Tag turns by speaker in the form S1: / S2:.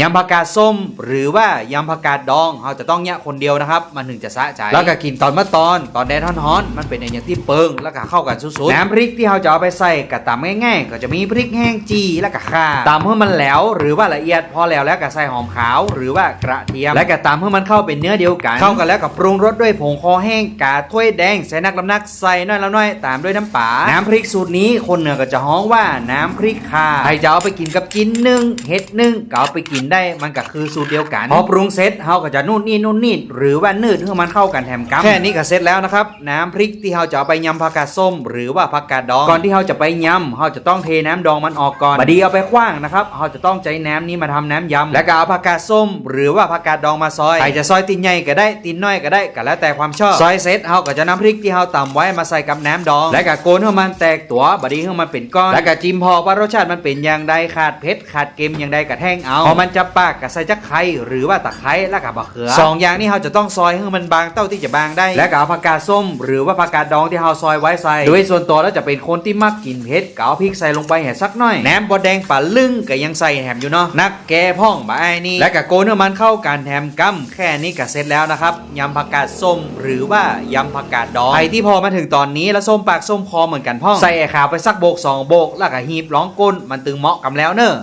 S1: ยำผักกาดส้ม หรือว่ายำผักกาดดองเราจะต้องเนี่ยคนเดียวนะครับ มันถึงจะสะใจแล้วก็กินตอนเมื่อตอนตอนแดดร้อนๆมันเป็นอย่างที่เปิงแล้วก็เข้ากันสุดๆน้ำพริกที่เราจะเอาไปใส่กระตำง่ายๆ ก็จะมีพริกแห้งจีแล้วก็ข่าตำให้มันแหลวหรือว่าละเอียดพอแล้วแล้วก็ใส่หอมขาว หรือว่ากระเทียมและก็ตำให้มันเข้าเป็นเนื้อเดียวกัน เข้ากันแล้วก็ปรุงรสด้วยผงคอแห้งกาถ้วยแดงใส่นักลำนักใส่น้อยละน้อยตามด้วยน้ำปลาน้ำพริกสูตรนี้คนเหนือก็จะฮ้องว่าน้ำพริกข่าใครจะเอาไปกินกับกินนึ่งเห็ดนึ่งก็เอาไปกินได้มันก็คือสูตรเดียวกันพอปรุงเสร็จเฮาก็จะนู่นนี่นู่นนี่หรือว่านืดให้มันเข้ากันแถมกัมแค่นี้ก็เสร็จแล้วนะครับ น้ำพริกที่เฮาจะเอาไปยำผักกาดส้ม หรือว่าผักกาดดองก่อนที่เฮาจะไปยำเฮาจะต้องเทน้ำดองมันออกก่อนบดนีเอาไปคว้างนะครับเฮาจะต้องใจน้ำนี้มาทำน้ำยำแล้วก็เอาผักกาดส้ม หรือว่าผักกาดดองมาซอยใครจะซอยตีนใหญ่ก็ได้ตีนน้อยก็ได้ก็แล้วแต่ความชอบซอยเสร็จเฮาก็จะน้ำพริกที่เฮาตำไว้มาใส่กับน้ำดอง และก็โกนให้มันแตกตัวบดนีให้มันเป็นก้อน แล้วก็จิ้มพอว่ารสชาติมันเป็นอย่างใดขาดเผ็ดขาดเค็มอย่างใดก็แท่งเอาพอมันจะปากก็ใส่จักไข่หรือว่าตะไคร้แล้วก็บะเขือสองอย่างนี้เฮาจะต้องซอยให้มันบางเท่าที่จะบางได้ และก็เอาผักกาดส้ม หรือว่าผักกาดดองที่เฮาซอยไว้ใส่โดยส่วนตัวแล้วจะเป็นคนที่มักกินเผ็ดก็เอาพริกใส่ลงไปแห่สักหน่อยแหนมบดแดงป่าลึงก็ยังใส่แถมอยู่เนาะนักแกพ่องบ่ไอ้นี่และก็โกนให้มันเข้ากันแถมกัมแค่นี้ก็เสร็จแล้วนะครับยำผักกาดส้ม หรือว่ายำผักกาดดองใครที่พอมาถึงตอนนี้แล้วส้มปากส้มคอเหมือนกันพ่องใส่ไอ้ขาวไปสักโบกสองโบกแล้วก็หีบร้องก้นมันตึงเหมาะกันแล้วเนอะ